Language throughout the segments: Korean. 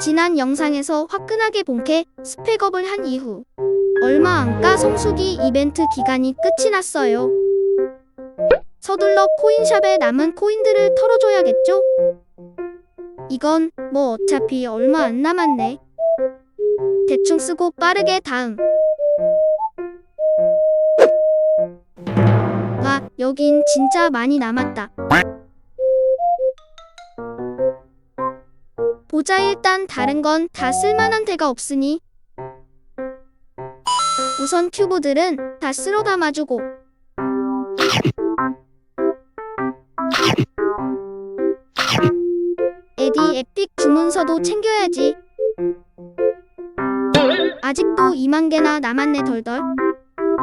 지난 영상에서 화끈하게 본캐 스펙업을 한 이후 얼마 안가 성수기 이벤트 기간이 끝이 났어요. 서둘러 코인샵에 남은 코인들을 털어줘야겠죠? 이건 뭐 어차피 얼마 안 남았네. 대충 쓰고 빠르게 다음. 와, 여긴 진짜 많이 남았다. 보자 일단 다른 건 다 쓸만한 데가 없으니 우선 큐브들은 다 쓸어 담아주고 에디 에픽 주문서도 챙겨야지. 아직도 2만 개나 남았네 덜덜.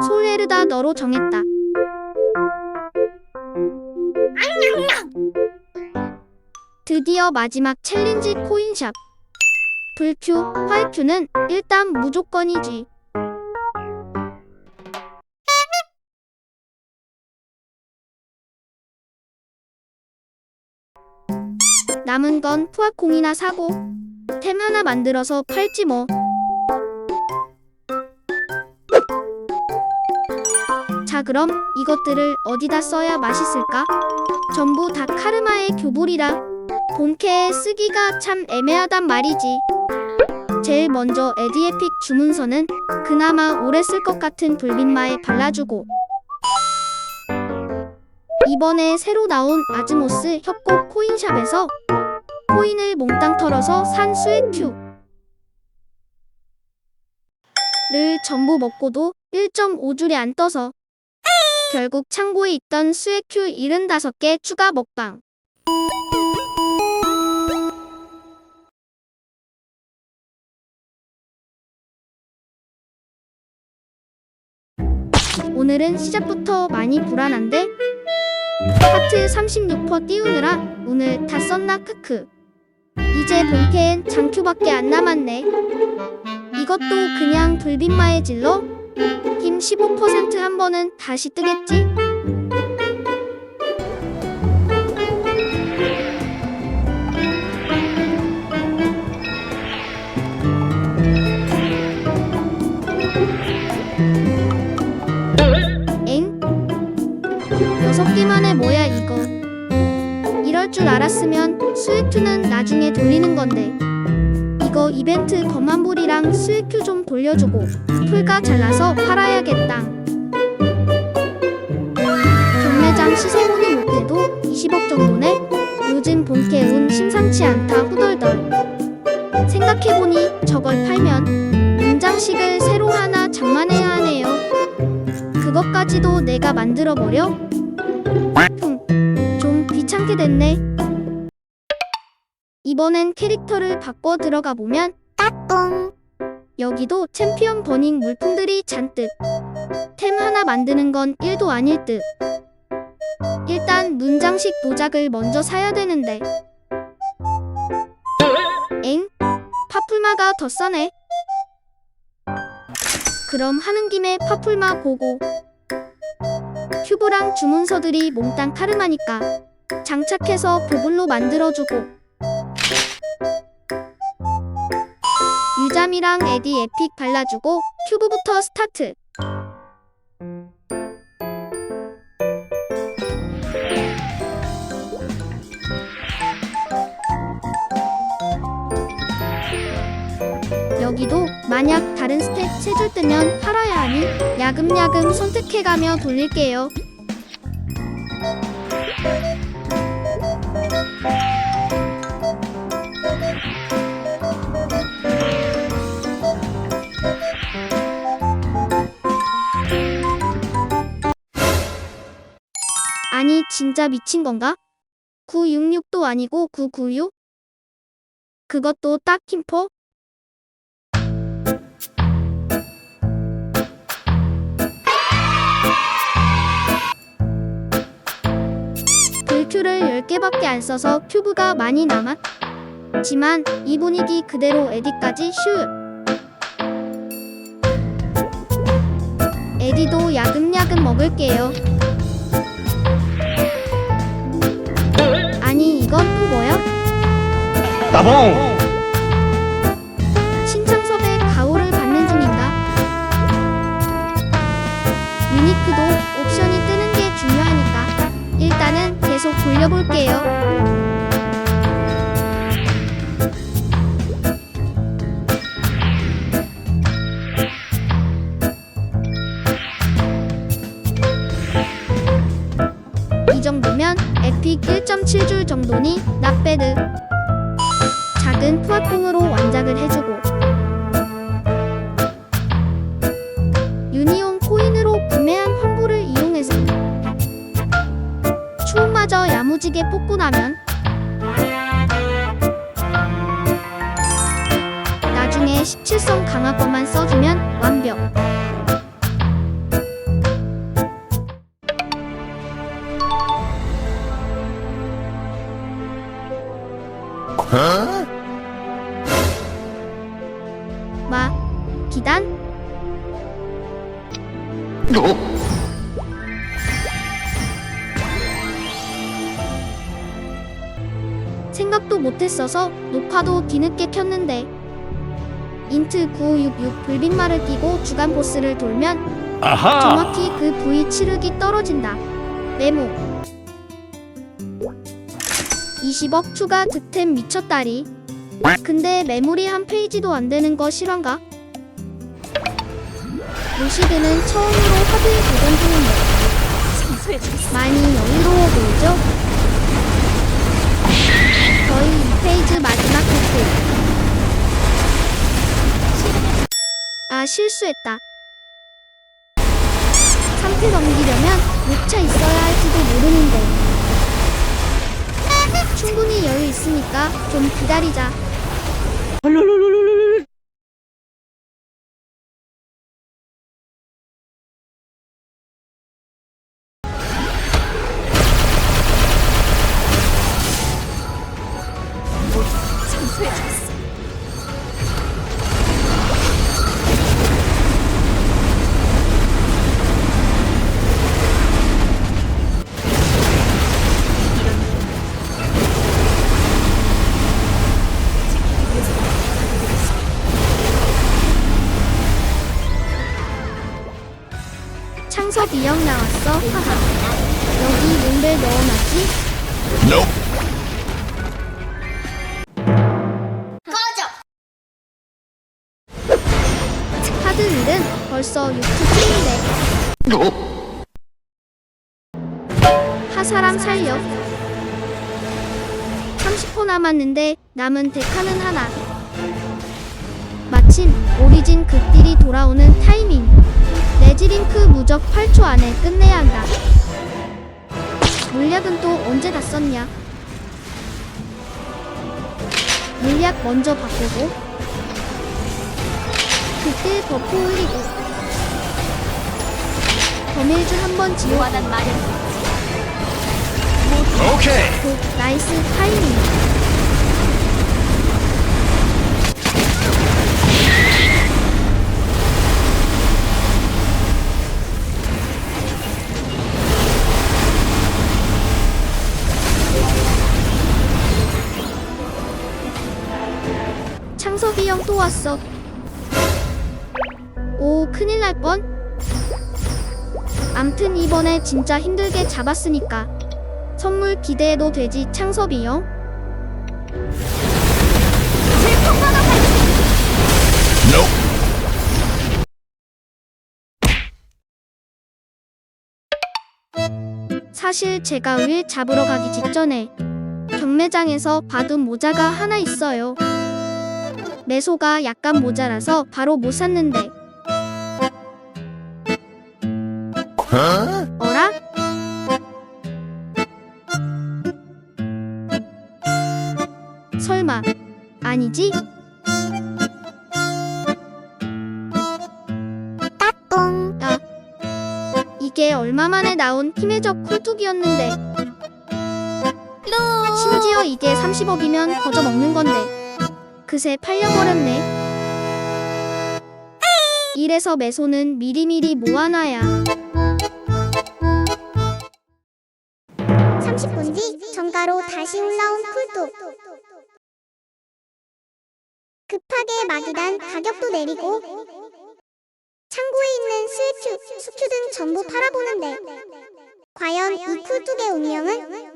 솔레르다 너로 정했다 드디어 마지막 챌린지 코인샵 불큐, 화이큐는 일단 무조건이지 남은 건 푸아콩이나 사고 템 하나 만들어서 팔지 뭐. 자 그럼 이것들을 어디다 써야 맛있을까? 전부 다 카르마의 교불이라 본캐에 쓰기가 참 애매하단 말이지. 제일 먼저 에디에픽 주문서는 그나마 오래 쓸 것 같은 불빛마에 발라주고 이번에 새로 나온 아즈모스 협곡 코인샵에서 코인을 몽땅 털어서 산 수액큐 를 전부 먹고도 1.5줄이 안 떠서 결국 창고에 있던 수액큐 75개 추가 먹방 오늘은 시작부터 많이 불안한데? 하트 36% 띄우느라 오늘 다 썼나 크크? 이제 본캐엔 장큐밖에 안 남았네. 이것도 그냥 불빛마의 질러? 힘 15%한 번은 다시 뜨겠지? 검만불이랑 수액큐 좀 돌려주고 풀가 잘라서 팔아야겠다. 경매장 시세 보니 못해도 20억 정도네. 요즘 본캐 운 심상치 않다 후덜덜. 생각해보니 저걸 팔면 문장식을 새로 하나 장만해야 하네요. 그것까지도 내가 만들어버려? 흠, 좀 귀찮게 됐네. 이번엔 캐릭터를 바꿔 들어가 보면 따뚱 여기도 챔피언 버닝 물품들이 잔뜩. 템 하나 만드는 건 1도 아닐 듯. 일단 문장식 도작을 먼저 사야 되는데. 엥? 파풀마가 더 싸네. 그럼 하는 김에 파풀마 보고. 큐브랑 주문서들이 몽땅 카르마니까 장착해서 보블로 만들어주고 유잠이랑 에디 에픽 발라주고 큐브부터 스타트 여기도 만약 다른 스탯 세줄 뜨면 팔아야 하니 야금야금 선택해가며 돌릴게요. 진짜 미친 건가? 966도 아니고 996? 그것도 딱 김포? 불큐를 10개밖에 안 써서 큐브가 많이 남았지만 이 분위기 그대로 에디까지 슛 에디도 야금야금 먹을게요 이건 또 뭐야? 나봉! 신청섭의 가오를 받는 중인가? 유니크도 옵션이 뜨는 게 중요하니까 일단은 계속 돌려볼게요. 에픽 1.7줄 정도니 낫배드. 작은 푸아콩으로 완작을 해주고 유니온 코인으로 구매한 환불을 이용해서 추운마저 야무지게 뽑고 나면 나중에 17성 강화 것만 써주면 완벽. 생각도 못했어서 녹화도 뒤늦게 켰는데 인트 966 불빛말을 끼고 주간 보스를 돌면 아하. 정확히 그 부위 치르기 떨어진다. 메모 20억 추가 득템 미쳤다리 근데 메모리 한 페이지도 안 되는 거 실화인가? 루시드는 처음으로 하드에 도전 중인데 많이 여유로워 보이죠? 거의 2페이지 마지막 득템 아 실수했다. 3패 넘기려면 6차 있어야 할지도 모르는데. 충분히 여유 있으니까 좀 기다리자 넣어놨지? 하드 일은 벌써 6트 중인데. 하사람 살려. 30호 남았는데 남은 데카는 하나. 마침 오리진 극딜이 돌아오는 타이밍. 레지링크 무적 8초 안에 끝내야 한다 물약은 또 언제 다 썼냐? 물약 먼저 바꾸고 그때 버프 올리고 거밀줄 한번 지우고 오케이. 곧 나이스 타이밍 창섭이 형또 왔어 오 큰일 날 뻔. 암튼 이번에 진짜 힘들게 잡았으니까 선물 기대해도 되지 창섭이 형? 사실 제가 을 잡으러 가기 직전에 경매장에서 받은 모자가 하나 있어요. 매소가 약간 모자라서 바로 못 샀는데. 어라? 설마 아니지? 따뚱 아 이게 얼마 만에 나온 힘의 적 쿨뚝이었는데. 심지어 이게 30억이면 거저 먹는 건데 그새 팔려버렸네. 이래서 매소는 미리미리 모아놔야. 30분 뒤 정가로 다시 올라온 쿨뚝 급하게 마기단 가격도 내리고 창고에 있는 스웨추, 수큐 등 전부 팔아보는데 과연 이 쿨뚝의 운명은?